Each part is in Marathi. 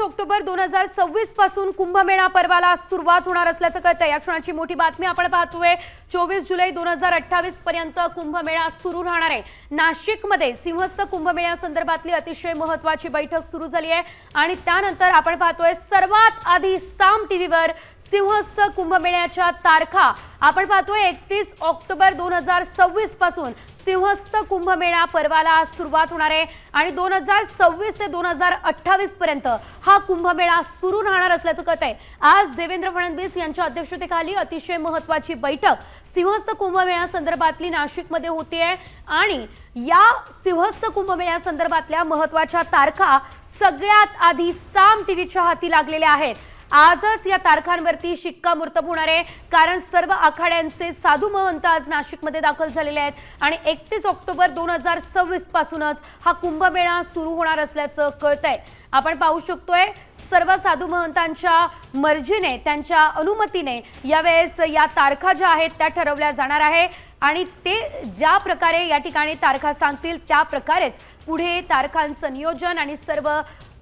एकतीस ऑक्टोबर दोन हजार सव्वीसपासून कुंभमेळा पर्वाला सुरुवात होणार असल्याचं कळतं या क्षणाची मोठी बातमी आपण पाहतोय. चोवीस जुलै दोन हजार अठ्ठावीस पर्यंत कुंभमेळा सुरू राहणार आहे. नाशिकमध्ये सिंहस्थ कुंभमेळ्या संदर्भातली अतिशय महत्वाची बैठक सुरू झाली आहे. आणि त्यानंतर आपण पाहतोय सर्वात आधी साम टीव्हीवर सिंहस्थ कुंभमेळ्याच्या तारखा आपण पाहतोय एकतीस ऑक्टोबर दोन हजार सव्वीसपासून सिंहस्थ कुंभमेळा पर्वाला सुरुवात होणार आहे. आणि दोन हजार सव्वीस ते दोन हजार अठ्ठावीस पर्यंत हा कुंभमेळा सुरू राहणार असल्याचं कळत आहे आज देवेंद्र फडणवीस यांच्या अध्यक्षतेखाली अतिशय महत्वाची बैठक सिंहस्थ कुंभमेळा संदर्भातली नाशिकमध्ये होती आहे आणि या सिंहस्थ कुंभमेळ्या संदर्भातल्या महत्त्वाच्या तारखा सगळ्यात आधी साम टीव्हीच्या हाती लागलेल्या आहेत. आजच या तारखांवरती शिक्कामोर्तब होणार आहे. कारण सर्व आखाड्यांचे साधू महंत आज नाशिकमध्ये दाखल झालेले आहेत. आणि एकतीस ऑक्टोबर दोन हजार सव्वीस पासूनच हा कुंभमेळा सुरू होणार असल्याचं कळतंय. आपण पाहू शकतोय सर्व साधू महंतांच्या मर्जीने त्यांच्या अनुमतीने यावेळेस या तारखा ज्या आहेत त्या ठरवल्या जाणार आहे. आणि ते ज्या प्रकारे या ठिकाणी तारखा सांगतील त्या प्रकारेच पुढे तारखांचं नियोजन आणि सर्व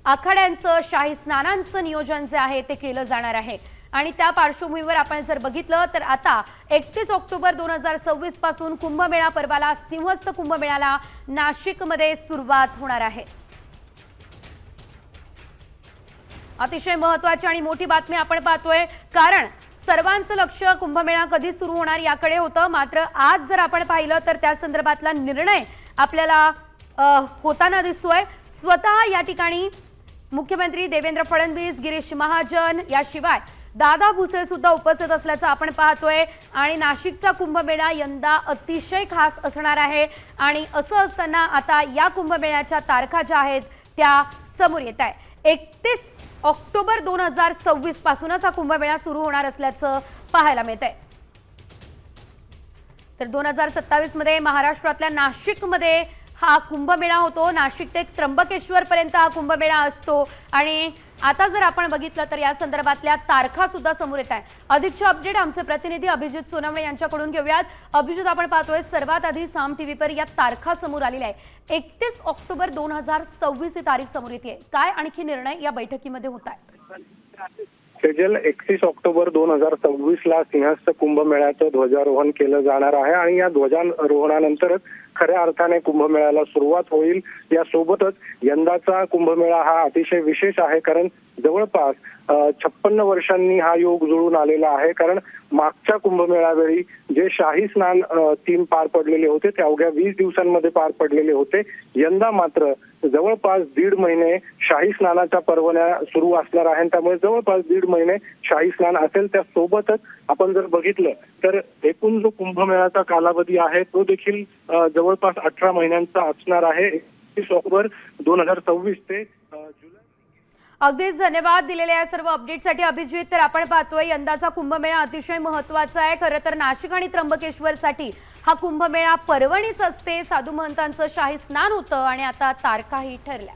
आखाड्यांचं शाही स्नानांचं नियोजन जे आहे ते केलं जाणार आहे. आणि त्या पार्श्वभूमीवर आपण जर बघितलं तर आता एकतीस ऑक्टोबर दोन हजार सव्वीसपासून कुंभमेळा पर्वाला सिंहस्थ कुंभमेळ्याला नाशिकमध्ये सुरुवात होणार आहे. अतिशय महत्वाची आणि मोठी बातमी आपण पाहतोय कारण सर्वांचं लक्ष कुंभमेळा कधी सुरू होणार याकडे होतं. मात्र आज जर आपण पाहिलं तर त्या संदर्भातला निर्णय आपल्याला होताना दिसतोय. स्वतः या ठिकाणी मुख्यमंत्री देवेंद्र फडणवीस गिरीश महाजन याशिवाय दादा भुसे सुद्धा उपस्थित असल्याचं आपण पाहतोय. आणि नाशिकचा कुंभमेळा यंदा अतिशय खास असणार आहे. आणि असं असताना आता या कुंभमेळ्याच्या तारखा ज्या आहेत त्या समोर येत आहे. एकतीस ऑक्टोबर दोन हजार सव्वीस पासूनच हा कुंभमेळा सुरू होणार असल्याचं पाहायला मिळत आहे. तर दोन हजार सत्तावीसमध्ये महाराष्ट्रातल्या नाशिकमध्ये हा कुंभमेळा होतो. नाशिक ते त्र्यंबकेश्वरपर्यंत हा कुंभमेळा असतो. आणि आता जर आपण बघितलं तर या संदर्भातल्या तारखा सुद्धा समोर येत आहे अधिकचे अपडेट आमचे प्रतिनिधी अभिजित सोनवणे यांच्याकडून घेऊयात. अभिजित आपण पाहतोय सर्वात आधी साम टीव्हीवर या तारखा समोर आलेल्या आहे एकतीस ऑक्टोबर दोन हजार सव्वीस ही तारीख समोर येते. काय आणखी निर्णय या बैठकीमध्ये होत आहेत? सेजल एकतीस ऑक्टोबर दोन हजार सव्वीस ला सिंहस्थ कुंभमेळ्याचं ध्वजारोहण केलं जाणार आहे आणि या ध्वजारोहणानंतरच खऱ्या अर्थाने कुंभमेळ्याला सुरुवात होईल. यासोबतच यंदाचा कुंभमेळा हा अतिशय विशेष आहे कारण जवळपास छप्पन्न वर्षांनी हा योग जुळून आलेला आहे. कारण मागच्या कुंभमेळावेळी जे शाही स्नान तीन पार पडलेले होते ते अवघ्या वीस दिवसांमध्ये पार पडलेले होते. यंदा मात्र जवळपास दीड महिने शाही स्नानाच्या परवान्या सुरू असणार आहे त्यामुळे जवळपास दीड महिने शाही स्नान असेल त्या सोबतच आपण जर बघितलं तर एकूण जो कुंभमेळ्याचा कालावधी आहे तो देखील जवळपास अठरा महिन्यांचा असणार आहे. एकतीस ऑक्टोबर दोन हजार सव्वीस ते जुलै. अगदीच धन्यवाद दिलेल्या या सर्व अपडेटसाठी अभिजित. तर आपण पाहतोय यंदाचा कुंभमेळा अतिशय महत्त्वाचा आहे. खरं तर नाशिक आणि त्र्यंबकेश्वरसाठी हा कुंभमेळा पर्वणीच असते. साधू महंतांचं शाही स्नान होतं आणि आता तारखाही ठरल्या